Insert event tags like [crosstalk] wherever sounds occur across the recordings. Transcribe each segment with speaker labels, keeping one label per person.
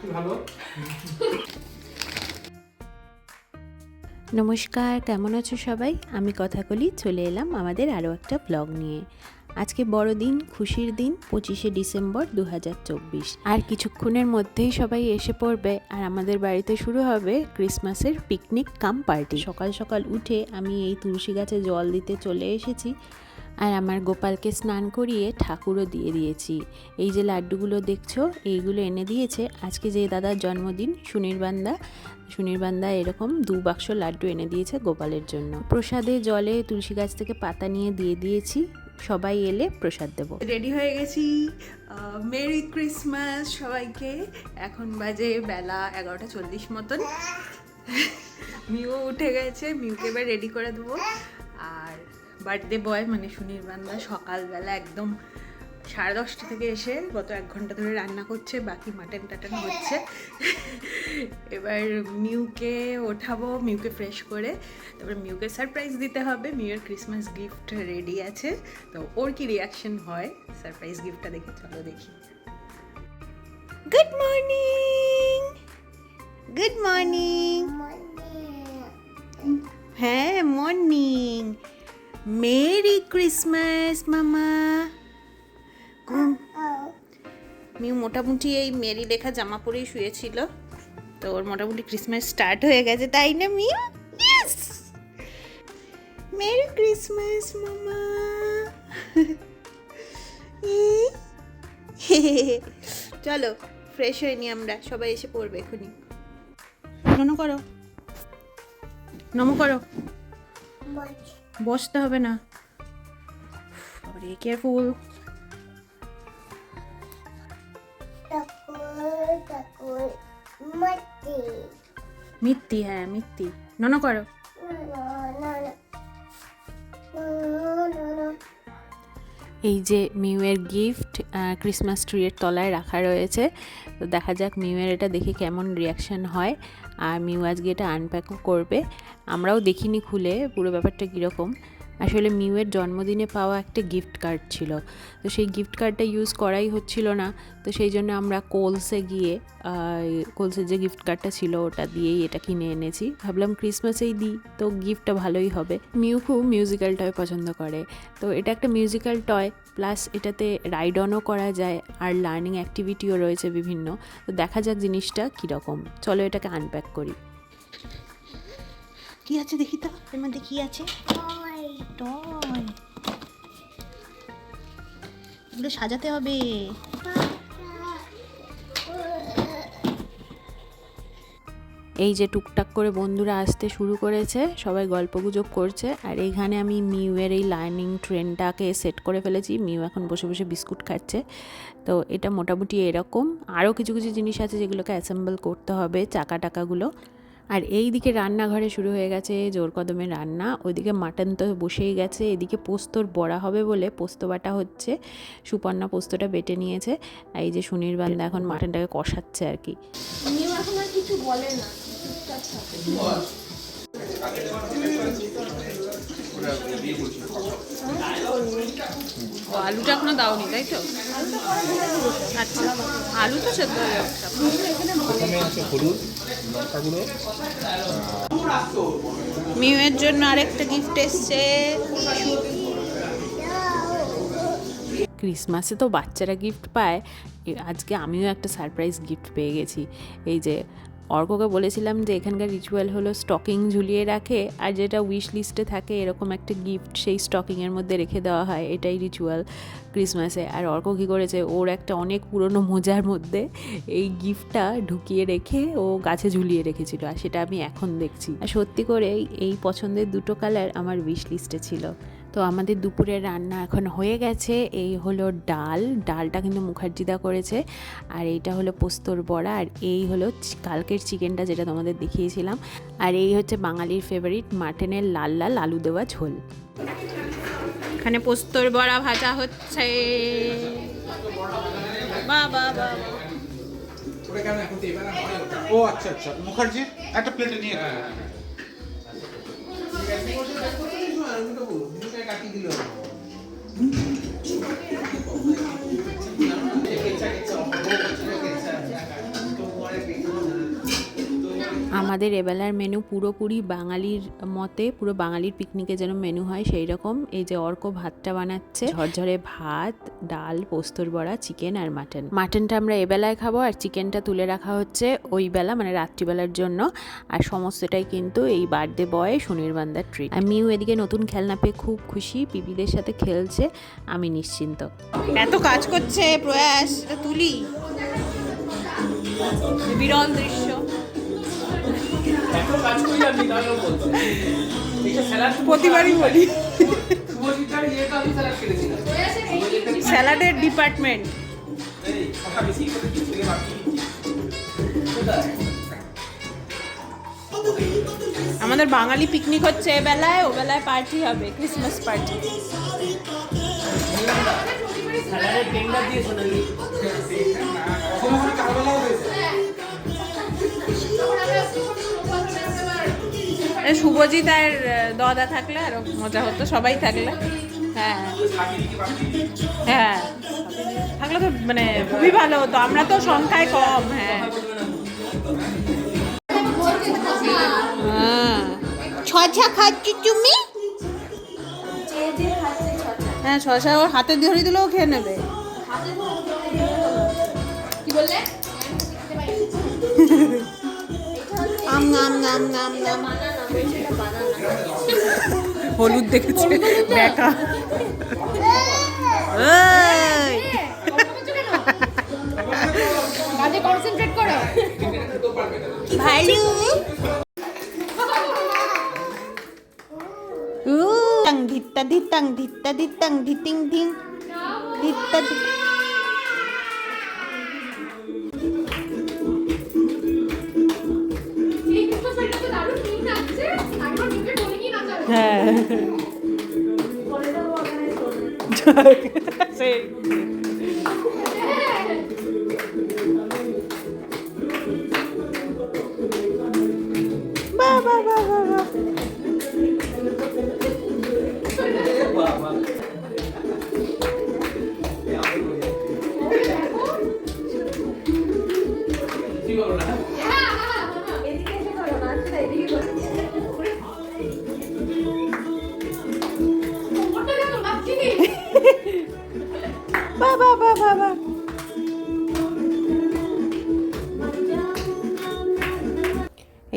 Speaker 1: খাচ্ছি ভালো?
Speaker 2: নমস্কার, কেমন আছো সবাই? আমি কথাকলি, চলে এলাম আমাদের আরও একটা ব্লগ নিয়ে। আজকে বড়দিন, খুশির দিন, পঁচিশে ডিসেম্বর দু হাজার চব্বিশ। আর কিছুক্ষণের মধ্যেই সবাই এসে পড়বে, আর আমাদের বাড়িতে শুরু হবে ক্রিসমাসের পিকনিক কাম পার্টি সকাল সকাল উঠে আমি এই তুলসী গাছে জল দিতে চলে এসেছি। আর আমার গোপালকে স্নান করিয়ে ঠাকুরও দিয়ে দিয়েছি। এই যে লাড্ডুগুলো দেখছ, এইগুলো এনে দিয়েছে। আজকে যে দাদার জন্মদিন সুনির্বান্দা সুনির্বান্দা এরকম দু বাক্স লাড্ডু এনে দিয়েছে গোপালের জন্য। প্রসাদে জলে তুলসী গাছ থেকে পাতা নিয়ে দিয়ে দিয়েছি। সবাই এলে প্রসাদ দেবো।
Speaker 3: রেডি হয়ে গেছি। মেরি ক্রিসমাস সবাইকে। এখন বাজে বেলা এগারোটা চল্লিশ মতন। মিউ উঠে গেছে, মিউকে এবার রেডি করে দেবো। আর বার্থডে বয় মানে সুনির্বান্দা সকালবেলা একদম সাড়ে দশটা থেকে এসে গত এক ঘণ্টা ধরে রান্না করছে, বাকি মাটন টাটন হচ্ছে। এবার মিউকে ওঠাবো, মিউকে ফ্রেশ করে, তারপর মিউকে সারপ্রাইজ দিতে হবে মিউয়ের ক্রিসমাস গিফট রেডি আছে। তো ওর কি রিয়াকশন হয়? সারপ্রাইজ গিফটটা দেখে, চলো দেখি। Good morning good morning merry Christmas মামা মিউ মোটামুটি এই মেরি লেখা জামা পরেই শুয়েছিল। তো ওর মোটামুটি ক্রিসমাস স্টার্ট হয়ে গেছে, তাই না মিউ? ইয়েস মেরি ক্রিসমাস মামা চলো ফ্রেশ হয়ে নি আমরা, সবাই এসে পড়বে এখনই। নমো করো। নমো করো। বসতে হবে না। কেয়ারফুল মিত্তি হ্যাঁ মিত্তি। নন করো।
Speaker 2: এই যে মিউয়ের গিফট ক্রিসমাস ট্রিয়ের তলায় রাখা রয়েছে। তো দেখা যাক মিউয়ের এটা দেখে কেমন রিয়াকশান হয়। আর মিউ আজকে এটা আনপ্যাকও করবে। আমরাও দেখিনি খুলে, পুরো ব্যাপারটা কীরকম। আসলে মিউয়ের জন্মদিনে পাওয়া একটা গিফট কার্ড ছিল। তো সেই গিফট কার্ডটা ইউজ করাই হচ্ছিল না। তো সেই জন্য আমরা কোলসে গিয়ে কোলসের যে গিফট কার্ডটা ছিল ওটা দিয়েই এটা কিনে এনেছি। ভাবলাম ক্রিসমাসেই দিই, তো গিফটটা ভালোই হবে। মিউ খুব মিউজিক্যাল টয় পছন্দ করে। তো এটা একটা মিউজিক্যাল টয় প্লাস এটাতে রাইড অনও করা যায়, আর লার্নিং অ্যাক্টিভিটিও রয়েছে বিভিন্ন। তো দেখা যাক জিনিসটা কীরকম। চলো এটাকে আনপ্যাক করি।
Speaker 3: কি আছে দেখি তো এর মধ্যে কি আছে? টয় এগুলো সাজাতে হবে।
Speaker 2: এই যে টুকটাক করে বন্ধুরা আসতে শুরু করেছে, সবাই গল্পগুজব করছে, আর এইখানে আমি মিউয়ের এই লার্নিং ট্রেনটাকে সেট করে ফেলেছি। মিউ এখন বসে বসে বিস্কুট খাচ্ছে। তো এটা মোটামুটি এরকম। আরও কিছু কিছু জিনিস আছে যেগুলোকে অ্যাসেম্বল করতে হবে, চাকা টাকাগুলো। আর এই দিকে রান্নাঘরে শুরু হয়ে গেছে জোর কদমে রান্না। ওইদিকে মাটন তো বসেই গেছে এদিকে পোস্তর বড়া হবে বলে পোস্ত বাটা হচ্ছে। সুপর্ণা পোস্তটা বেটে নিয়েছে। আর এই যে সুনীর বান্দা এখন মাটনটাকে কষাচ্ছে আর কি।
Speaker 3: আলুটা এখনও দাওনি, তাই তো? আচ্ছা আলু তো সেদ্ধ হয়ে যাচ্ছে
Speaker 1: প্রথমে আছে হলুদ লঙ্কা
Speaker 3: মিউয়ের জন্য আরেকটা গিফট এসছে।
Speaker 2: ক্রিসমাসে তো বাচ্চারা গিফট পায়। আজকে আমিও একটা সারপ্রাইজ গিফট পেয়ে গেছি। এই যে অর্ককে বলেছিলাম যে এখানকার রিচুয়াল হলো স্টকিং ঝুলিয়ে রাখে আর যেটা উইশ লিস্টে থাকে এরকম একটা গিফট সেই স্টকিংয়ের মধ্যে রেখে দেওয়া হয়, এটাই রিচুয়াল ক্রিসমাসে আর অর্ক কী করেছে? ওর একটা অনেক পুরনো মোজার মধ্যে এই গিফটটা ঢুকিয়ে রেখে ও গাছে ঝুলিয়ে রেখেছিল আর সেটা আমি এখন দেখছি। আর সত্যি করে এই পছন্দের দুটো কালার আমার উইশ লিস্টে ছিল। তো আমাদের দুপুরের রান্না এখন হয়ে গেছে। এই হলো ডাল। ডালটা কিন্তু মুখার্জিদা করেছে। আর এইটা হলো পোস্তর বড়া। আর এই হলো কালকের চিকেনটা যেটা তোমাদের দেখিয়েছিলাম। আর এই হচ্ছে বাঙালির ফেভারিট মাটনের লাল লাল আলু দেওয়া ঝোল।
Speaker 3: এখানে পোস্তর বড়া ভাজা হচ্ছে। বাহ বাহ বাহ
Speaker 1: ও আচ্ছা আচ্ছা। মুখার্জি একটা প্লেটে নিয়ে আমি তো দিল কেচ্ছা
Speaker 2: আমাদের এবেলার মেনু পুরোপুরি বাঙালির মতে, পুরো বাঙালির পিকনিকে যেন মেনু হয় সেই রকম এই যে অর্ক ভাতটা বানাচ্ছে, ঝরঝরে ভাত, ডাল, পোস্তর বড়া চিকেন আর মাটন মাটনটা আমরা এবেলায় খাব আর চিকেনটা তুলে রাখা হচ্ছে ওই বেলা মানে রাত্রিবেলার জন্য। আর সমস্তটাই কিন্তু এই বার্থডে বয় সুনির্বান্দার ট্রিট আমিও এদিকে নতুন খেলনা পেয়ে খুব খুশি পিপিদের সাথে খেলছে, আমি নিশ্চিন্ত।
Speaker 3: এত কাজ করছে, প্রয়াস তুলি। বিরল দৃশ্য। প্রতিবারই বলি। স্যালাডের ডিপার্টমেন্ট। আমাদের বাঙালি পিকনিক হচ্ছে এ বেলায় ও বেলায় পার্টি হবে ক্রিসমাস পার্টি
Speaker 4: দিয়ে
Speaker 3: শুভজিৎ আর দদা থাকলে আরও মজা হতো সবাই থাকলে। হ্যাঁ। হ্যাঁ। থাকলে তো মানে খুবই ভালো হতো। আমরা তো সংখ্যায় কম হ্যাঁ। হ্যাঁ। ছজা খাচ্ছি তুমি? হ্যাঁ শশা ওর হাতে ধরে দিলেও খেয়ে নেবে। [laughs] আম নাম নাম নাম নাম হলুদ দেখেছে!
Speaker 5: কাজে কনসেন্ট্রেট করো
Speaker 3: ভালু উ টাং ধিত্তা ধিত্তাং ধিত্তা ধিত্তাং ধিতিং [laughs] হ্যাঁ [laughs]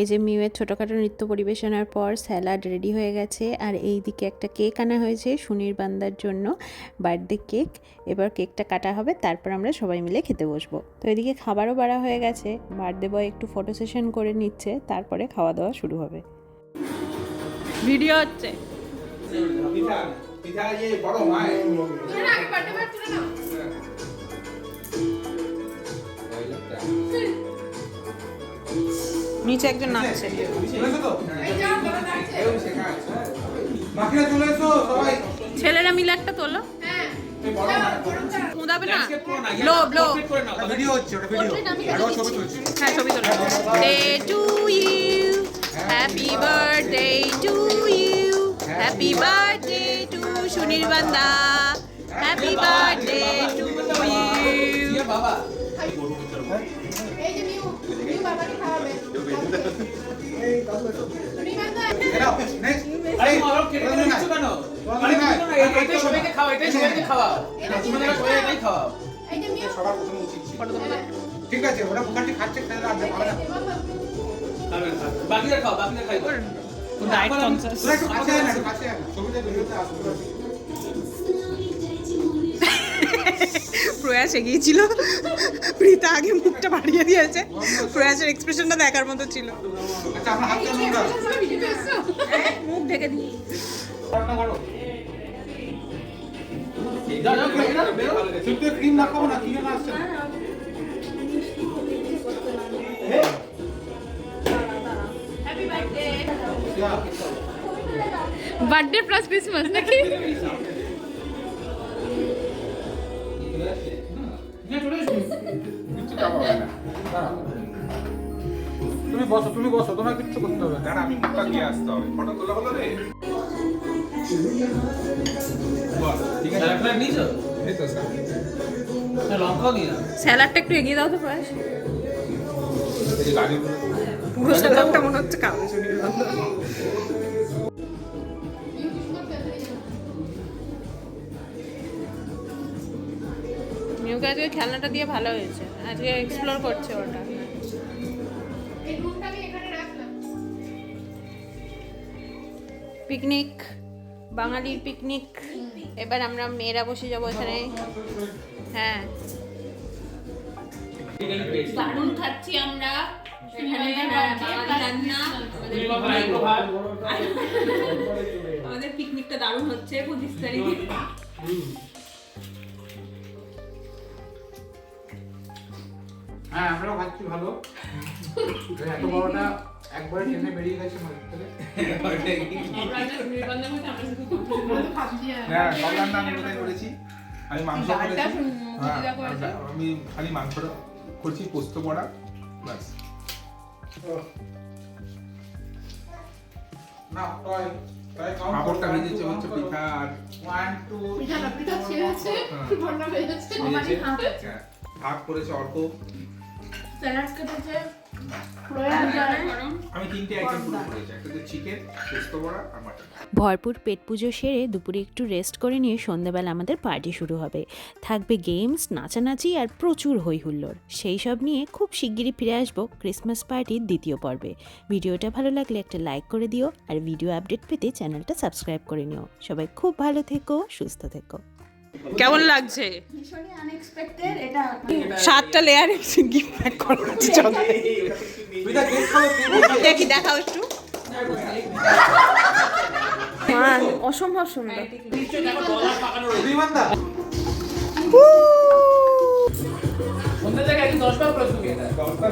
Speaker 2: এই যে মিউয়ের ছোটোখাটো নৃত্য পরিবেশনার পর স্যালাড রেডি হয়ে গেছে আর এই দিকে একটা কেক আনা হয়েছে সুনির বান্দার জন্য বার্থডে কেক। এবার কেকটা কাটা হবে তারপর আমরা সবাই মিলে খেতে বসবো। তো এদিকে খাবারও বাড়া হয়ে গেছে বার্থডে বয় একটু ফটো সেশন করে নিচ্ছে তারপরে খাওয়া দাওয়া শুরু হবে।
Speaker 3: ভিডিও হচ্ছে।
Speaker 1: পিঠা বড়
Speaker 3: নিচে একজন নাচছে।
Speaker 1: শুনেছো তো।
Speaker 5: এই যা বড় নাচছে।
Speaker 1: এই শেখায় বাকিরা চলে এসো সবাই।
Speaker 3: ছেলেরা মিলে একটা তোলো।
Speaker 5: হ্যাঁ।
Speaker 3: মুদাবে না।
Speaker 4: নাও,
Speaker 1: ওটা ভিডিও হচ্ছে ওটা ভিডিও আরও ছবি চলছে
Speaker 3: হ্যাঁ ছবি তোলো। Day to you happy birthday to you happy birthday to Sunil Banda happy birthday two you.
Speaker 1: ঠিক আছে ওরা মুখার্জি খাচ্ছে আর ভালো না
Speaker 4: না। বাকিরা খাও বাকিরা খাই
Speaker 3: ডায়েট কনসাস
Speaker 1: তোরা একটু কাছে আয় না কাছে আয় না ছবিটা ভিডিওতে আসবে
Speaker 3: প্রয়াস এগিয়েছিল। প্রীতা আগে মুখটা বাড়িয়ে দিয়েছে। প্রয়াসের এক্সপ্রেশনটা দেখার মতো ছিল।
Speaker 1: আচ্ছা
Speaker 3: মুখ ঢেকে দিই।
Speaker 5: বার্থডে প্লাস ক্রিসমাস নাকি?
Speaker 1: কিচ্ছু চাপা হবে না তুমি বসো তুমি বসো তোমার কিচ্ছু করতে হবে
Speaker 6: দাঁড়া আমি মুখটা দিয়ে আসতে হবে। ফটো তোলা হলো রে।
Speaker 3: স্যালাডটা একটু এগিয়ে দাও তো প্রয়াস
Speaker 6: এই যে গাড়িগুলো
Speaker 3: পুরো সালাদটা মনে হচ্ছে কাগজ মিউকে আজকে খেলনাটা দিয়ে ভালো হয়েছে। আজকে এক্সপ্লোর করছে ওটা।
Speaker 5: এই রুমটাকে এখানে রাখলাম
Speaker 3: পিকনিক বাঙালির পিকনিক এবার আমরা মেয়েরা বসে যাব এখানে। হ্যাঁ। দারুণ খাচ্ছি আমরা। এখানে বাঙালি আমাদের পিকনিকটা দারুণ হচ্ছে পঁচিশ তারিখ।
Speaker 1: হ্যাঁ আমরাও খাচ্ছি ভালো। [laughs] এত বড়টা একবারে টেনে বেরিয়ে গেছে
Speaker 6: হ্যাঁ। সব রান্না আমি কোথায় করেছি। আমি মাংস করেছি। হ্যাঁ, আমি খালি মাংসটা করছি পোস্ত বড়া ব্যাস।
Speaker 1: না কাউন্ট
Speaker 6: পাঁপড়টা ভেজেছে হচ্ছে পিঠা আর
Speaker 1: ওয়ান টু
Speaker 5: পিঠা পিঠা ছেড়ে আছে
Speaker 6: হ্যাঁ।
Speaker 5: হয়ে যাচ্ছে
Speaker 6: হ্যাঁ, ভাগ করেছে অল্প
Speaker 5: স্যালাড কেটেছে
Speaker 6: আমি তিনটে আইটেম পুরো করেছি একটা হচ্ছে চিকেন পোস্ত বড়া আর মাটন
Speaker 2: ভরপুর পেট পুজো সেরে দুপুরে একটু রেস্ট করে নিয়ে সন্ধ্যাবেলা আমাদের পার্টি শুরু হবে। থাকবে গেমস নাচানাচি আর প্রচুর হই হুল্লোড় সেই সব নিয়ে খুব শিগগিরই ফিরে আসব ক্রিসমাস পার্টির দ্বিতীয় পর্বে। ভিডিওটা ভালো লাগলে একটা লাইক করে দিও আর ভিডিও আপডেট পেতে চ্যানেলটা সাবস্ক্রাইব করে নিও। সবাই খুব ভালো থেকো সুস্থ থেকো।
Speaker 3: কেমন লাগছে?
Speaker 5: ভীষণই আনএক্সপেক্টেড এটা
Speaker 3: সাতটা লেয়ার গিফট প্যাক করা আছে চলো। দেখি দেখাও একটু। মা, অসম্ভব সুন্দর।
Speaker 4: দশ বার